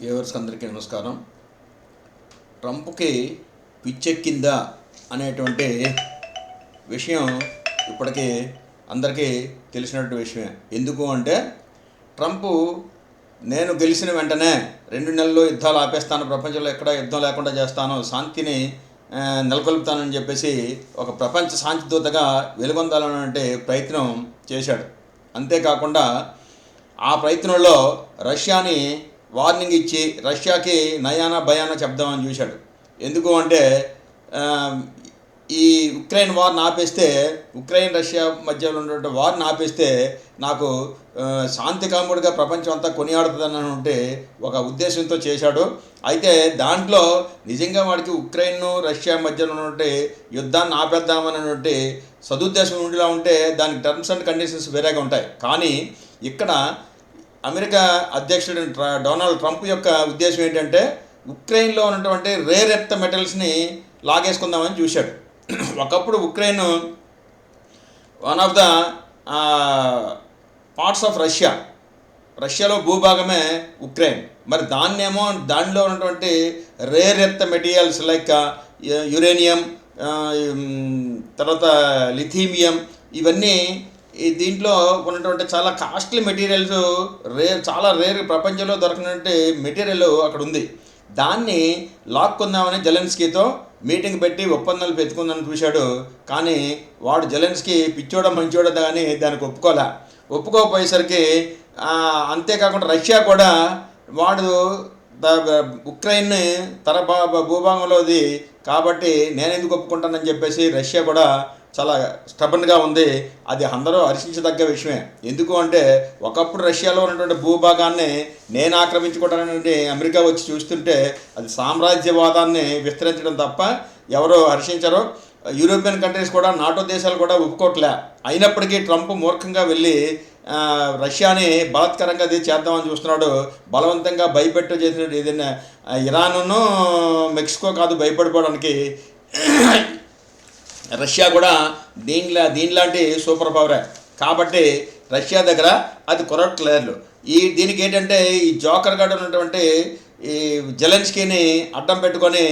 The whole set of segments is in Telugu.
వ్యూవర్స్ అందరికీ నమస్కారం. ట్రంప్కి పిచ్చెక్కిందా అనేటువంటి విషయం ఇప్పటికీ అందరికీ తెలిసినటువంటి విషయమే. ఎందుకు అంటే ట్రంప్ నేను గెలిచిన వెంటనే రెండు నెలల్లో యుద్ధాలు ఆపేస్తాను ప్రపంచంలో ఎక్కడ యుద్ధం లేకుండా చేస్తాను శాంతిని నెలకొల్పుతానని చెప్పేసి ఒక ప్రపంచ శాంతి దూతగా వెలుగొందాలనే ప్రయత్నం చేశాడు. అంతేకాకుండా ఆ ప్రయత్నంలో రష్యాని వార్నింగ్ ఇచ్చి రష్యాకి నయాన భయాన చెప్దామని చూశాడు. ఎందుకు అంటే ఈ ఉక్రెయిన్ వార్ని ఆపేస్తే ఉక్రెయిన్ రష్యా మధ్యలో ఉన్నటువంటి వార్ని ఆపేస్తే నాకు శాంతి కాముడిగా ప్రపంచం అంతా కొనియాడుతుందని ఉంటే ఒక ఉద్దేశంతో చేశాడు. అయితే దాంట్లో నిజంగా వాడికి ఉక్రెయిన్ రష్యా మధ్యలో ఉన్నటువంటి యుద్ధాన్ని ఆపేద్దామన్నటువంటి సదుద్దేశం ఉండేలా ఉంటే దానికి టర్మ్స్ అండ్ కండిషన్స్ వేరేగా ఉంటాయి. కానీ ఇక్కడ అమెరికా అధ్యక్షుడు డొనాల్డ్ ట్రంప్ యొక్క ఉద్దేశం ఏంటంటే ఉక్రెయిన్లో ఉన్నటువంటి రేర్ ఎర్త్ మెటల్స్ని లాగేసుకుందామని చూశాడు. ఒకప్పుడు Ukraine one of the parts of Russia రష్యాలో భూభాగమే ఉక్రెయిన్. మరి దాన్నేమో దానిలో ఉన్నటువంటి rare earth materials like uranium తర్వాత లిథీమియం ఇవన్నీ ఈ దీంట్లో ఉన్నటువంటి చాలా కాస్ట్లీ మెటీరియల్స్ రేర్ చాలా రేర్ ప్రపంచంలో దొరకనటువంటి మెటీరియల్ అక్కడ ఉంది. దాన్ని లాక్కుందామని జెలెన్స్కీతో మీటింగ్ పెట్టి ఒప్పందాలు పెట్టుకుందని చూశాడు. కానీ వాడు జెలెన్స్కీ పిచ్చోడ మంచోడ కానీ దానికి ఒప్పుకోలే. ఒప్పుకోకపోయేసరికి అంతేకాకుండా రష్యా కూడా వాడు ఉక్రెయిన్ తన భూభాగంలోది కాబట్టి నేను ఎందుకు ఒప్పుకుంటానని చెప్పేసి రష్యా కూడా చాలా స్టబన్గా ఉంది. అది అందరూ హర్షించదగ్గ విషయమే. ఎందుకు అంటే ఒకప్పుడు రష్యాలో ఉన్నటువంటి భూభాగాన్ని నేను ఆక్రమించుకుంటానని అమెరికా వచ్చి చూస్తుంటే అది సామ్రాజ్యవాదాన్ని విస్తరించడం తప్ప ఎవరు హర్షించరో. యూరోపియన్ కంట్రీస్ కూడా నాటో దేశాలు కూడా ఒప్పుకోవట్లే అయినప్పటికీ ట్రంప్ మూర్ఖంగా వెళ్ళి రష్యాని బలాత్కరంగా అది చేద్దామని చూస్తున్నాడు. బలవంతంగా భయపెట్టు చేసిన ఏదైనా ఇరాన్ను మెక్సికో కాదు భయపడిపోవడానికి రష్యా కూడా దీనిలా దీనిలాంటి సూపర్ పవరే కాబట్టి రష్యా దగ్గర అది కొరట్లేరు ఈ దీనికి ఏంటంటే ఈ జోకర్ గడ్ ఉన్నటువంటి ఈ జలెన్స్కీని అడ్డం పెట్టుకొని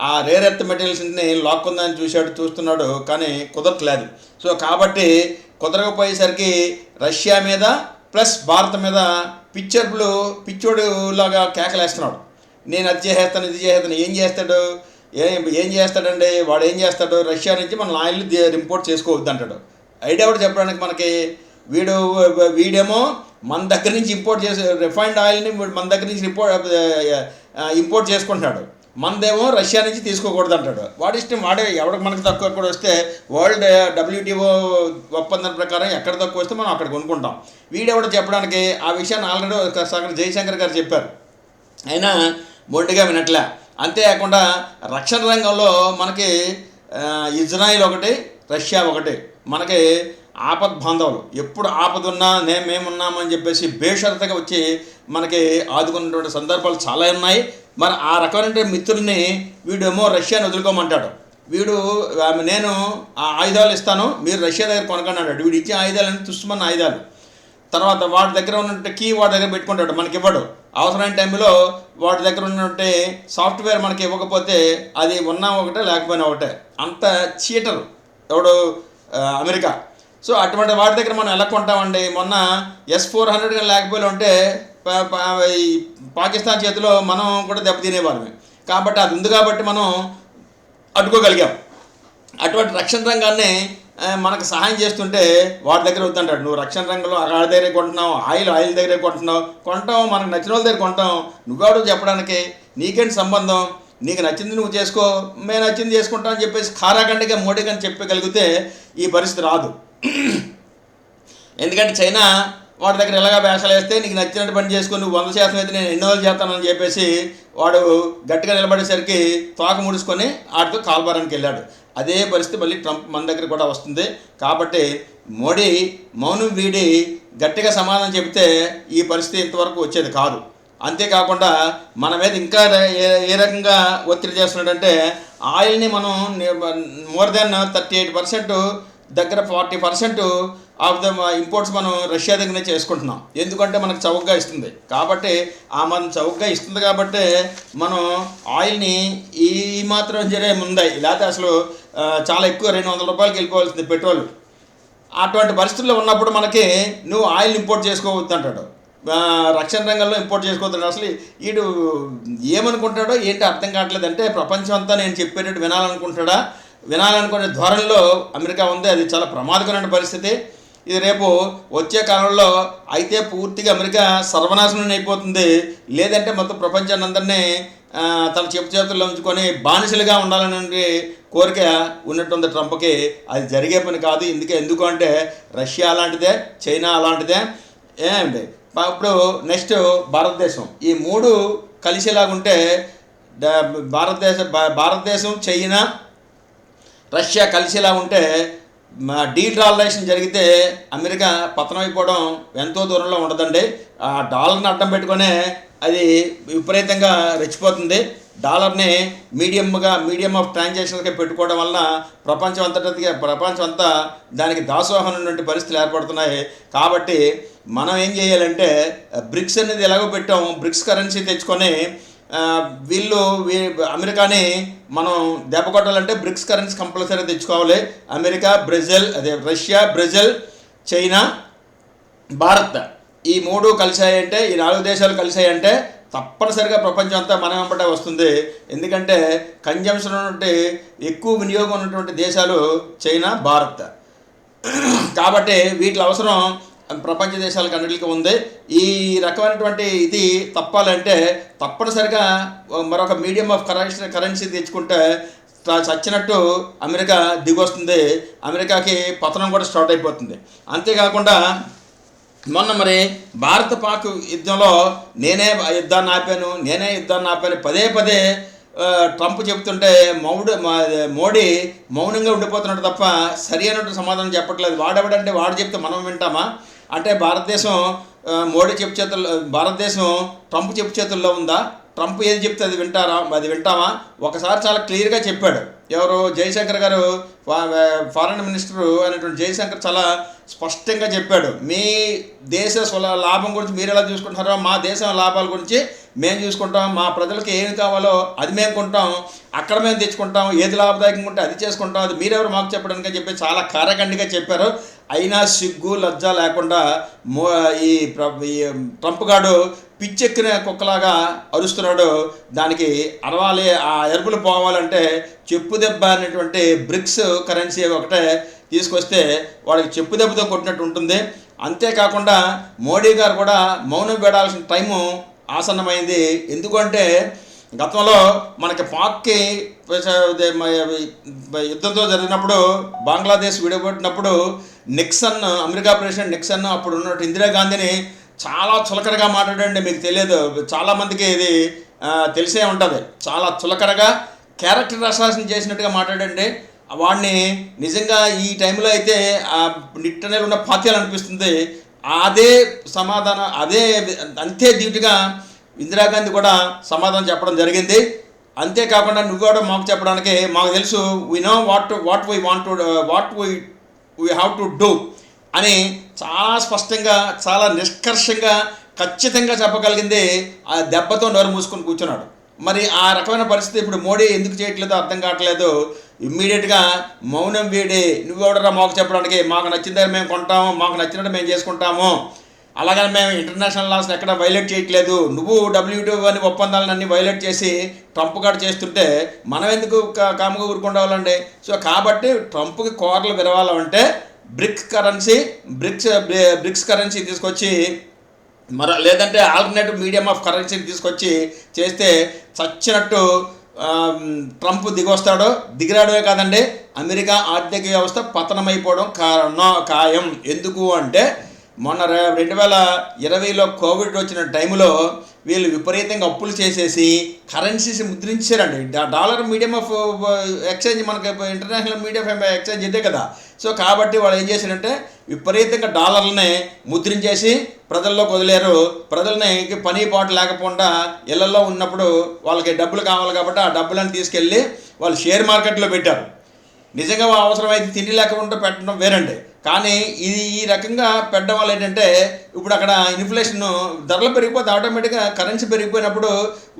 ఆ రేర్ ఎర్త్ మెటీరియల్స్ని లాక్కుందని చూశాడు చూస్తున్నాడు కానీ కుదరట్లేదు సో కాబట్టి కుదరకపోయేసరికి రష్యా మీద ప్లస్ భారత్ మీద పిచ్చర్లు పిచ్చోడు లాగా కేకలేస్తున్నాడు. నేను అది చేసేస్తాను ఇది చేసేస్తాను ఏం చేస్తాడు? ఏం ఏం చేస్తాడండి? వాడు ఏం చేస్తాడు? రష్యా నుంచి మన ఆయిల్ ఇంపోర్ట్ చేసుకోవద్దు అంటాడు. ఐడియా కూడా చెప్పడానికి మనకి వీడు వీడేమో మన దగ్గర నుంచి ఇంపోర్ట్ చేసే రిఫైన్డ్ ఆయిల్ని మన దగ్గర నుంచి రిపోర్ట్ ఇంపోర్ట్ చేసుకుంటున్నాడు. మనదేమో రష్యా నుంచి తీసుకోకూడదు అంటాడు. వాడి ఇష్టం వాడే ఎవరికి మనకి తక్కువ కూడా వస్తే వరల్డ్ డబ్ల్యూటీఓ ఒప్పందం ప్రకారం ఎక్కడ తక్కువ వస్తే మనం అక్కడ కొనుక్కుంటాం. వీడెవడో చెప్పడానికి ఆ విషయాన్ని ఆల్రెడీ సగం జయశంకర్ గారు చెప్పారు. అయినా మొండిగా వినట్లే. అంతేకాకుండా రక్షణ రంగంలో మనకి ఇజ్రాయిల్ ఒకటి రష్యా ఒకటి. మనకి ఆపద్ బాంధవులు. ఎప్పుడు ఆపదున్నా నే మేమున్నామని చెప్పేసి బేషరతగా వచ్చి మనకి ఆదుకున్నటువంటి సందర్భాలు చాలా ఉన్నాయి. మరి ఆ రకమైన మిత్రుల్ని వీడేమో రష్యాని వదులుకోమంటాడు. వీడు నేను ఆ ఆయుధాలు ఇస్తాను మీరు రష్యా దగ్గర కొనకన్నాడు వీడు ఇచ్చే ఆయుధాలని తుస్సుమన్న ఆయుధాలు. తర్వాత వాడి దగ్గర ఉన్నట్టు కీ వాడి దగ్గర పెట్టుకుంటాడు మనకి ఇవ్వడు. అవసరమైన టైంలో వాడి దగ్గర ఉన్నట్టు సాఫ్ట్వేర్ మనకి ఇవ్వకపోతే అది ఉన్నా ఒకటే లేకపోయినా ఒకటే. అంత చీటరు ఎవడు అమెరికా. సో అటువంటి వాటి దగ్గర మనం ఎలా కొంటామండి? మొన్న ఎస్ ఫోర్ హండ్రెడ్ లేకపోయినా ఉంటే ఈ పాకిస్తాన్ చేతిలో మనం కూడా దెబ్బతినేవాళ్ళమే కాబట్టి అది ఉంది కాబట్టి మనం అడ్డుకోగలిగాం. అటువంటి రక్షణ రంగాన్ని మనకు సహాయం చేస్తుంటే వాడి దగ్గర వద్దంటాడు. నువ్వు రక్షణ రంగంలో అక్కడ దగ్గరే కొంటున్నావు ఆయిల్ ఆయిల్ దగ్గరే కొంటున్నావు కొంటాం మనకు నచ్చిన వాళ్ళ దగ్గర కొంటాం నువ్వెవడు చెప్పడానికి నీకేంటి సంబంధం? నీకు నచ్చింది నువ్వు చేసుకో మేము నచ్చింది చేసుకుంటాం అని చెప్పేసి ఖారాఖండిగా మోడీ చెప్పగలిగితే ఈ పరిస్థితి రాదు. ఎందుకంటే చైనా వాడి దగ్గర ఎలాగా వేషాలు వేస్తే నీకు నచ్చినట్టు పని చేసుకుని నువ్వు వంద శాతం అయితే నేను ఎన్ని రోజులు చేస్తానని చెప్పేసి వాడు గట్టిగా నిలబడేసరికి తోక ముడుచుకొని ఆడితో కాల్బారానికి వెళ్ళాడు. అదే పరిస్థితి మళ్ళీ ట్రంప్ మన దగ్గర కూడా వస్తుంది. కాబట్టి మోడీ మౌనం వీడి గట్టిగా సమాధానం చెబితే ఈ పరిస్థితి ఇంతవరకు వచ్చేది కాదు. అంతేకాకుండా మన మీద ఇంకా ఏ ఏ రకంగా ఒత్తిడి చేస్తున్నాడంటే ఆయిల్ని మనం more than thirty eight percent దగ్గర forty percent of the imports మనం రష్యా దగ్గరనే చేసుకుంటున్నాం. ఎందుకంటే మనకు చౌకగా ఇస్తుంది. కాబట్టి ఆ మనం చౌకగా ఇస్తుంది కాబట్టి మనం ఆయిల్ని ఈ మాత్రం జరే ముందాయి. లేకపోతే అసలు చాలా ఎక్కువ రెండు వందల రూపాయలకి వెళ్ళిపోవాల్సింది పెట్రోల్. అటువంటి పరిస్థితుల్లో ఉన్నప్పుడు మనకి నువ్వు ఆయిల్ ఇంపోర్ట్ చేసుకోవద్దు అంటాడు. రక్షణ రంగంలో ఇంపోర్ట్ చేసుకోవద్దు అసలు వీడు ఏమనుకుంటాడో ఏంటి అర్థం కావట్లేదు అంటే ప్రపంచం అంతా నేను చెప్పేటట్టు వినాలనుకుంటాడా? వినాలనుకునే ధోరణిలో అమెరికా ఉంది. అది చాలా ప్రమాదకరమైన పరిస్థితి. ఇది రేపు వచ్చే కాలంలో అయితే పూర్తిగా అమెరికా సర్వనాశనం అయిపోతుంది. లేదంటే మొత్తం ప్రపంచాన్ని అందరినీ తన చెప్పు చేతుల్లో ఉంచుకొని బానిసలుగా ఉండాలనే కోరిక ఉన్నట్టుంది ట్రంప్కి. అది జరిగే పని కాదు. ఇందుకే ఎందుకు అంటే రష్యా అలాంటిదే చైనా అలాంటిదే. ఏమండి? ఇప్పుడు నెక్స్ట్ భారతదేశం. ఈ మూడు కలిసేలాగుంటే భారతదేశ భా- భారతదేశం చైనా రష్యా కలిసేలా ఉంటే మా డీట్రాలైజేషన్ జరిగితే అమెరికా పతనం అయిపోవడం ఎంతో దూరంలో ఉండదండి. ఆ డాలర్ని అడ్డం పెట్టుకునే అది విపరీతంగా రెచ్చిపోతుంది. డాలర్ని మీడియంగా మీడియం ఆఫ్ ట్రాన్సాక్షన్గా పెట్టుకోవడం వలన ప్రపంచం అంతటిగా ప్రపంచం అంతా దానికి దాసోహం ఉన్నటువంటి పరిస్థితులు ఏర్పడుతున్నాయి. కాబట్టి మనం ఏం చేయాలంటే బ్రిక్స్ అనేది ఎలాగో పెట్టాం బ్రిక్స్ కరెన్సీ తెచ్చుకొని వీళ్ళు వీ- అమెరికాని మనం దెబ్బ కొట్టాలంటే బ్రిక్స్ కరెన్సీ కంపల్సరీ తెచ్చుకోవాలి. అమెరికా బ్రెజిల్ అదే రష్యా బ్రెజిల్ చైనా భారత్. ఈ మూడు కలిసాయంటే ఈ నాలుగు దేశాలు కలిసాయంటే తప్పనిసరిగా ప్రపంచం అంతా మన వెంబడే వస్తుంది. ఎందుకంటే కంజంప్షన్ ఉన్నటువంటి ఎక్కువ వినియోగం ఉన్నటువంటి దేశాలు చైనా భారత్. కాబట్టి వీటి అవసరం ప్రపంచ దేశాలకు అన్నిటికీ ఉంది. ఈ రకమైనటువంటి ఇది తప్పాలంటే తప్పనిసరిగా మరొక మీడియం ఆఫ్ కరెన్సీ కరెన్సీ తెచ్చుకుంటే చచ్చినట్టు అమెరికా దిగొస్తుంది. అమెరికాకి పతనం కూడా స్టార్ట్ అయిపోతుంది. అంతేకాకుండా మొన్న మరి భారత పాక్ యుద్ధంలో నేనే యుద్ధాన్ని ఆపాను నేనే యుద్ధాన్ని ఆపాను. పదే పదే ట్రంప్ చెప్తుంటే మౌడు మా- మోడీ మౌనంగా ఉండిపోతున్నాడు తప్ప సరి అయినట్టు సమాధానం చెప్పట్లేదు. వాడెవడంటే వాడు చెప్తే మనం వింటామా? అంటే భారతదేశం మోడీ చెప్పు చేతుల్లో భారతదేశం ట్రంప్ చెప్పు చేతుల్లో ఉందా? ట్రంప్ ఏది చెప్తే అది వింటారా? అది వింటామా ఒకసారి చాలా క్లియర్గా చెప్పాడు. ఎవరు? జయశంకర్ గారు ఫారెన్ మినిస్టర్ అనేటువంటి జయశంకర్ చాలా స్పష్టంగా చెప్పాడు. మీ దేశ లాభం గురించి మీరు ఎలా చూసుకుంటున్నారో మా దేశం లాభాల గురించి మేము చూసుకుంటాం. మా ప్రజలకు ఏమి కావాలో అది మేము కొంటాం. అక్కడ మేము తెచ్చుకుంటాం. ఏది లాభదాయకంగా ఉంటే అది చేసుకుంటాం. అది మీరెవరు మాకు చెప్పడానికి చెప్పి చాలా కారకండిగా చెప్పారు. అయినా సిగ్గు లజ్జ లేకుండా మో ఈ ట్రంప్ గాడు పిచ్చెక్కిన కుక్కలాగా అరుస్తున్నాడు. దానికి అరవాలి ఆ ఎరుపులు పోవాలంటే చెప్పు దెబ్బ అనేటువంటి బ్రిక్స్ కరెన్సీ ఒకటే తీసుకొస్తే వాడికి చెప్పు దెబ్బతో కొట్టినట్టు ఉంటుంది. అంతేకాకుండా మోడీ గారు కూడా మౌనం వేడాల్సిన టైము ఆసన్నమైంది. ఎందుకంటే గతంలో మనకి పాక్కి యుద్ధంతో జరిగినప్పుడు బంగ్లాదేశ్ విడగొట్టినప్పుడు నిక్సన్ అమెరికా ప్రెసిడెంట్ నిక్సన్ అప్పుడు ఉన్నట్టు ఇందిరాగాంధీని చాలా చులకనగా మాట్లాడండి మీకు తెలియదు. చాలామందికి ఇది తెలిసే ఉంటుంది. చాలా చులకనగా క్యారెక్టర్ అసాసిన్ చేసినట్టుగా మాట్లాడండి. వాడిని నిజంగా ఈ టైంలో అయితే ఆ ఉన్న పాత్యాలు అనిపిస్తుంది. అదే సమాధానం అదే అంతే డ్యూటీగా ఇందిరాగాంధీ కూడా సమాధానం చెప్పడం జరిగింది. అంతేకాకుండా నువ్వు కూడా మాకు చెప్పడానికి మాకు తెలుసు we know what what we want what we we have to do అని చాలా స్పష్టంగా చాలా నిష్కర్షంగా ఖచ్చితంగా చెప్పగలిగింది ఆ దెబ్బతో నోరు మూసుకొని కూర్చున్నాడు. మరి ఆ రకమైన పరిస్థితి ఇప్పుడు మోడీ ఎందుకు చేయట్లేదో అర్థం కావట్లేదు. ఇమ్మీడియట్గా మౌనం వీడి నువ్వెవడరా మాకు చెప్పడానికి? మాకు నచ్చిందే మేము కొంటాము మాకు నచ్చినట్టు మేము చేసుకుంటాము. అలాగని మేము ఇంటర్నేషనల్ లాస్ని ఎక్కడ వైలేట్ చేయట్లేదు. నువ్వు డబ్ల్యూటీఓ అని ఒప్పందాలను అన్ని వైలేట్ చేసి ట్రంప్ కాడ చేస్తుంటే మనం ఎందుకు కా- కాముగా ఊరుకుంటావాలండి సో కాబట్టి ట్రంప్కి కోరలు విరవాలంటే BRIC currency BRICS BRICS currency తీసుకొచ్చి మర లేదంటే ఆల్టర్నేటివ్ మీడియం ఆఫ్ కరెన్సీని తీసుకొచ్చి చేస్తే చచ్చినట్టు ట్రంప్ దిగొస్తాడో. దిగిరాడమే కాదండి అమెరికా ఆర్థిక వ్యవస్థ పతనమైపోవడం కారణం ఖాయం. ఎందుకు అంటే మొన్న రెండు వేల ఇరవైలో కోవిడ్ వచ్చిన టైంలో వీళ్ళు విపరీతంగా అప్పులు చేసేసి కరెన్సీస్ ముద్రించారండి. డాలర్ మీడియం ఆఫ్ ఎక్స్చేంజ్ మనకి ఇంటర్నేషనల్ మీడియం ఆఫ్ ఎక్స్చేంజ్ ఇదే కదా. సో కాబట్టి వాళ్ళు ఏం చేశారంటే విపరీతంగా డాలర్లని ముద్రించేసి ప్రజల్లోకి వదిలేరు. ప్రజల్ని పని పాటు లేకపోకుండా ఇళ్ళలో ఉన్నప్పుడు వాళ్ళకి డబ్బులు కావాలి కాబట్టి ఆ డబ్బులను తీసుకెళ్ళి వాళ్ళు షేర్ మార్కెట్లో పెట్టారు. నిజంగా అవసరమైతే తిండి లేకుండా పెట్టడం వేరండి. కానీ ఇది ఈ రకంగా పెట్టడం వల్ల ఏంటంటే ఇప్పుడు అక్కడ ఇన్ఫ్లేషన్ ధరలు పెరిగిపోతే ఆటోమేటిక్గా కరెన్సీ పెరిగిపోయినప్పుడు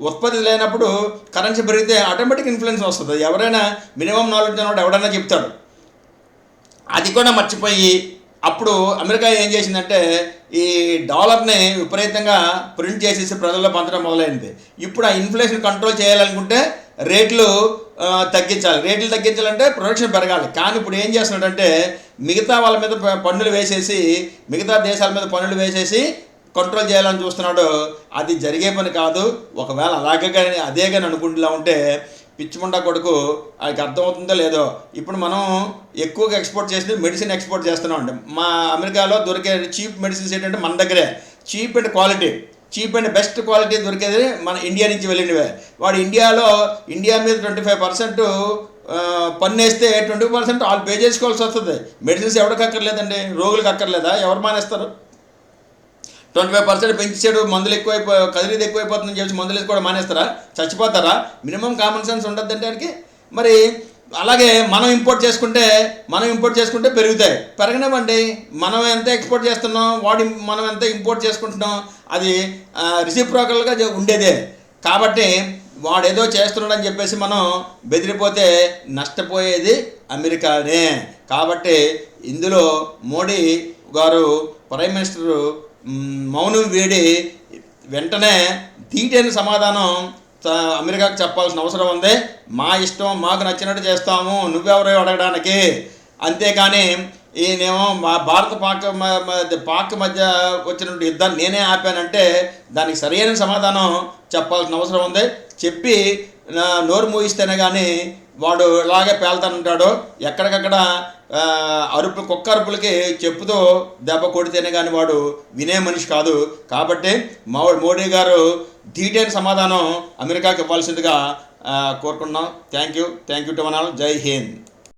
ఉత్పత్తి లేనప్పుడు కరెన్సీ పెరిగితే ఆటోమేటిక్ ఇన్ఫ్లుయెన్స్ వస్తుంది. ఎవరైనా మినిమం నాలెడ్జ్ అన్నవాడు ఎవడైనా చెప్తాడు. అది కూడా మర్చిపోయి అప్పుడు అమెరికా ఏం చేసిందంటే ఈ డాలర్ని విపరీతంగా ప్రింట్ చేసేసి ప్రజల్లో పంచడం మొదలైంది. ఇప్పుడు ఆ ఇన్ఫ్లేషన్ కంట్రోల్ చేయాలనుకుంటే రేట్లు తగ్గించాలి. రేట్లు తగ్గించాలంటే ప్రొడక్షన్ పెరగాలి. కానీ ఇప్పుడు ఏం చేస్తున్నాడంటే మిగతా వాళ్ళ మీద పన్నులు వేసేసి మిగతా దేశాల మీద పన్నులు వేసేసి కంట్రోల్ చేయాలని చూస్తున్నాడు. అది జరిగే పని కాదు. ఒకవేళ అలాగే కానీ అదే కానీ అనుకుంటులా ఉంటే పిచ్చిముండ కొడుకు ఆయనకి అర్థమవుతుందో లేదో. ఇప్పుడు మనం ఎక్కువగా ఎక్స్పోర్ట్ చేసి మెడిసిన్ ఎక్స్పోర్ట్ చేస్తున్నాం అండి. మా అమెరికాలో దొరికే చీప్ మెడిసిన్స్ ఏంటంటే మన దగ్గరే. Cheap and quality cheap and best quality దొరికేది మన ఇండియా నుంచి వెళ్ళినవే. వాడు ఇండియాలో ఇండియా మీద ట్వంటీ ఫైవ్ పర్సెంట్ పన్ను వేస్తే ట్వంటీ పర్సెంట్ వాళ్ళు పే చేసుకోవాల్సి వస్తుంది. మెడిసిన్స్ ఎవరికి అక్కర్లేదండి? రోగులకు అక్కర్లేదా? ఎవరు మానేస్తారు? ట్వంటీ ఫైవ్ పర్సెంట్ పెంచేసాడు మందులు ఎక్కువైపో కదిలీది ఎక్కువైపోతుందని చెప్పి మందులు వేసుకోవడం మానేస్తారా? చచ్చిపోతారా? మినిమం కామన్ సెన్స్ ఉండద్దంటే దానికి మరి అలాగే మనం ఇంపోర్ట్ చేసుకుంటే మనం ఇంపోర్ట్ చేసుకుంటే పెరుగుతాయి. పెరగనివ్వండి. మనం ఎంత ఎక్స్పోర్ట్ చేస్తున్నాం వాడి మనం ఎంత ఇంపోర్ట్ చేసుకుంటున్నాం అది రిసిప్రోకల్గా ఉండేదే. కాబట్టి వాడేదో చేస్తున్నాడని చెప్పేసి మనం బెదిరిపోతే నష్టపోయేది అమెరికానే. కాబట్టి ఇందులో మోడీ గారు ప్రైమ్ మినిస్టర్ మౌనం వేడి వెంటనే తీటైన సమాధానం అమెరికాకు చెప్పాల్సిన అవసరం ఉంది. మా ఇష్టం మాకు నచ్చినట్టు చేస్తాము. నువ్వెవరో అడగడానికి. అంతేకాని ఈయనేమో మా భారత పాక్ పాక్ మధ్య వచ్చినటువంటి యుద్ధాన్ని నేనే ఆపానంటే దానికి సరైన సమాధానం చెప్పాల్సిన అవసరం ఉంది. చెప్పి నోరు మూయిస్తేనే కానీ వాడు ఇలాగే పేల్తానంటాడు ఎక్కడికక్కడ అరుపు కుక్క అరుపులకి చెప్పుతో దెబ్బ కొడితేనే కానీ వాడు వినే మనిషి కాదు. కాబట్టి మా మోడీ గారు ధీటైన సమాధానం అమెరికాకి ఇవ్వాల్సిందిగా కోరుకుంటున్నాం. Thank you thank you to Manal జై హింద్